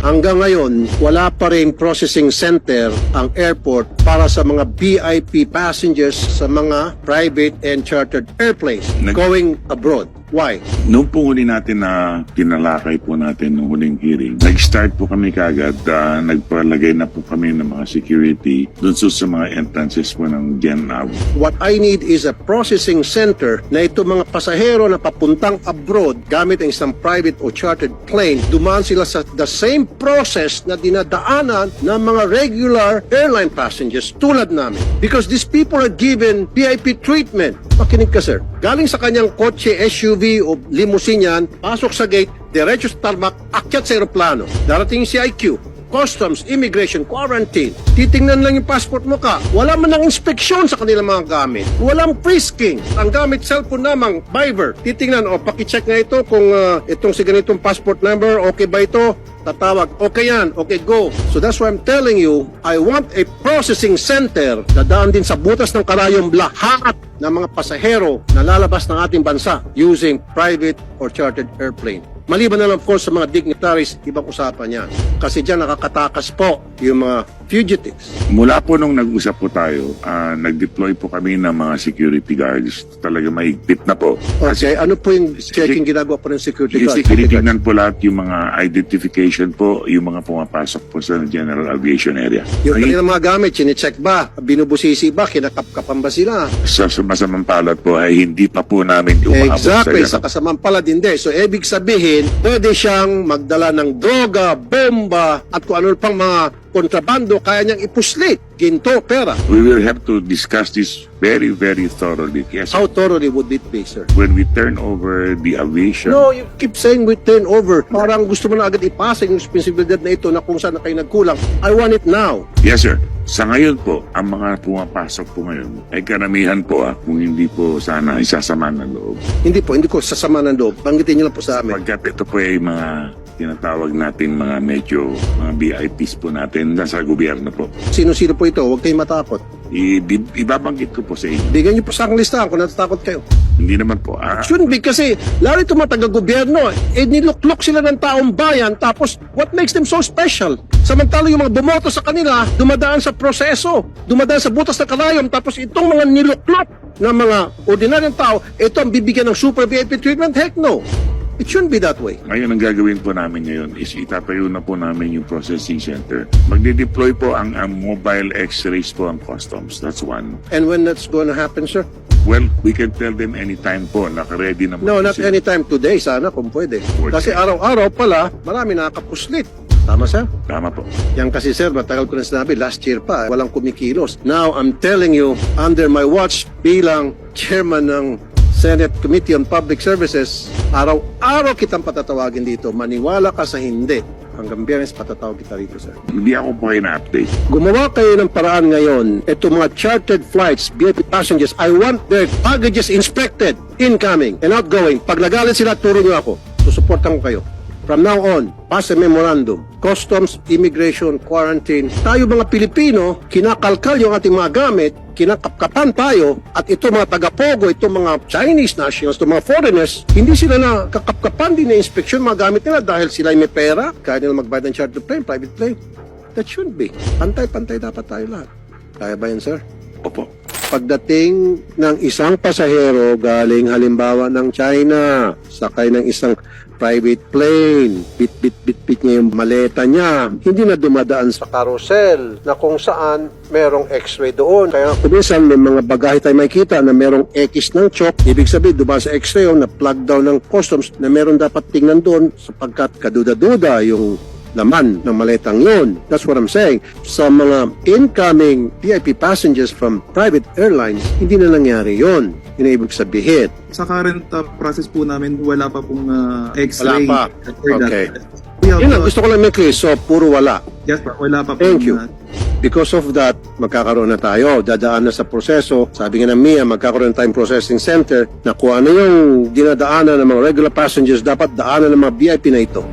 Hanggang ngayon, wala pa rin processing center ang airport para sa mga VIP passengers sa mga private and chartered airplanes Nag- going abroad. Why? Noong po huli natin na tinalakay po natin noong huling hearing, nag-start po kami kagad, ah, nagpalagay na po kami ng mga security dun so sa mga entrances po ng GenNav. What I need is a processing center na ito mga pasahero na papuntang abroad gamit ang isang private o chartered plane, dumaan sila sa the same process na dinadaanan ng mga regular airline passengers tulad namin. Because these people are given VIP treatment. Makinig ka sir. Galing sa kanyang kotse, SUV o limousine pasok sa gate, diretso sa tarmac, akyat sa aeroplano. Darating yung CIQ, customs, immigration, quarantine. Titingnan lang yung passport mo ka. Wala man ng inspeksyon sa kanilang mga gamit. Walang frisking. Ang gamit cellphone namang Viber. Titingnan, o pakicheck nga ito kung ah, itong si ganitong passport number, okay ba ito? Tatawag, okay yan, okay, go. So that's why I'm telling you, I want a processing center na daan din sa butas ng karayom lahat ng mga pasahero na lalabas ng ating bansa using private or chartered airplane. Maliban na lang of course sa mga dignitaries, ibang usapan yan. Kasi dyan nakakatakas po yung mga fugitives. Mula po nung nag-usap po tayo, ah, nag-deploy po kami ng mga security guards. Talaga mahigpit na po. Okay, ano po yung checking ginagawa po ng security guard? Kasi tinitingnan po lahat yung mga identification po, yung mga pumapasok po sa general aviation area. Yung Ay, kanilang mga gamit, chinecheck ba? Binubusisi ba? Kinakapkapan ba sila? sa, sa masamang palad po ay hindi pa po namin umaabot Exactly, sa sa kasamang pala din din. So, ibig sabihin, pwede siyang magdala ng droga, bomba, at kung ano pang mga kontrabando, kaya niyang ipuslit. Ginto, pera. We will have to discuss this very, very thoroughly. Yes, How thoroughly would it be, sir? when we turn over the aviation, No, you keep saying we turn over. Parang gusto mo na agad ipasa yung responsibilidad na ito na kung saan na kayo nagkulang. I want it now. yes sir, sa ngayon po, ang mga pumapasok po ngayon ay karamihan po ah, kung hindi po sana isasama ng loob. Hindi po, hindi ko sasama ng loob. Banggitin niyo lang po sa amin. Pagkat ito po ay mga tinatawag natin mga medyo mga VIPs po natin nasa gobyerno po. Sino-sino po ito? Huwag kayong matakot. I, ibabanggit ko po sa inyo. Bigyan niyo po sa akin listahan kung natatakot kayo. Hindi naman po. Ah, Shouldn't be kasi lalo itong mga taga-gobyerno, eh niluklok sila ng taong bayan tapos what makes them so special? Samantala yung mga bumoto sa kanila, dumadaan sa proseso, dumadaan sa butas ng karayom tapos itong mga niluklok ng mga ordinaryong tao, ito ang bibigyan ng super VIP treatment? Heck no. It shouldn't be that way. Ngayon, ang gagawin po namin ngayon is itatayo na po namin yung processing center. Magde-deploy po ang, ang mobile x-rays po ang customs. That's one. And when that's going to happen, sir? Well, we can tell them anytime po. Naka-ready No, po not sila. anytime today, sana kung pwede. Pwede. Kasi araw-araw pala, marami nakakapuslit. Tama, sir? Tama po. Yan kasi sir, matagal ko na sinabi, last year pa, walang kumikilos. Now, I'm telling you, under my watch bilang chairman ng Senate Committee on Public Services, araw-araw kitang patatawagin dito. Maniwala ka sa hindi. Hanggang biyernes patatawag kita rito, sir. Hindi ako po kayo na-update. Gumawa kayo ng paraan ngayon, ito mga chartered flights, VIP passengers, I want their baggages inspected, incoming and outgoing. Pag nagalit sila, turo nyo ako. Susuportan ko kayo. From now on, pass a memorandum. Customs, immigration, quarantine. Tayo mga Pilipino, kinakalkal yung ating mga gamit, kinakapkapan tayo, at ito mga taga-pogo, ito mga Chinese nationals, ito mga foreigners, hindi sila na kakapkapan din na inspeksyon mga gamit nila dahil sila ay may pera, kaya nila magbayad ng charter plane, private plane. That shouldn't be. Pantay-pantay dapat tayo lahat. Kaya ba yan, sir? Opo. Pagdating ng isang pasahero galing halimbawa ng China, sakay ng isang private plane, bit-bit-bit-bit niya yung maleta niya, hindi na dumadaan sa carousel na kung saan merong x-ray doon. Kaya kumisan may mga bagahe tayo makikita na merong X ng chok, ibig sabihin dumaan sa x-ray yun na plug down ng customs na meron dapat tingnan doon sapagkat kaduda-duda yung laman ng maletang yun. That's what I'm saying. Sa mga incoming VIP passengers from private airlines, hindi na nangyari yon. Yun ang ibig sabihin. Sa current uh, process po namin, wala pa pong uh, x-ray. Wala pa. Okay. Yun lang, gusto ko lang may clear. So, puro wala. Yes pa, wala pa Thank you. uh, Because of that, magkakaroon na tayo. Dadaan na sa proseso. Sabi nga ng MIA, magkakaroon tayong processing center na kung ano yung dinadaanan ng mga regular passengers, dapat daanan ng mga VIP na ito.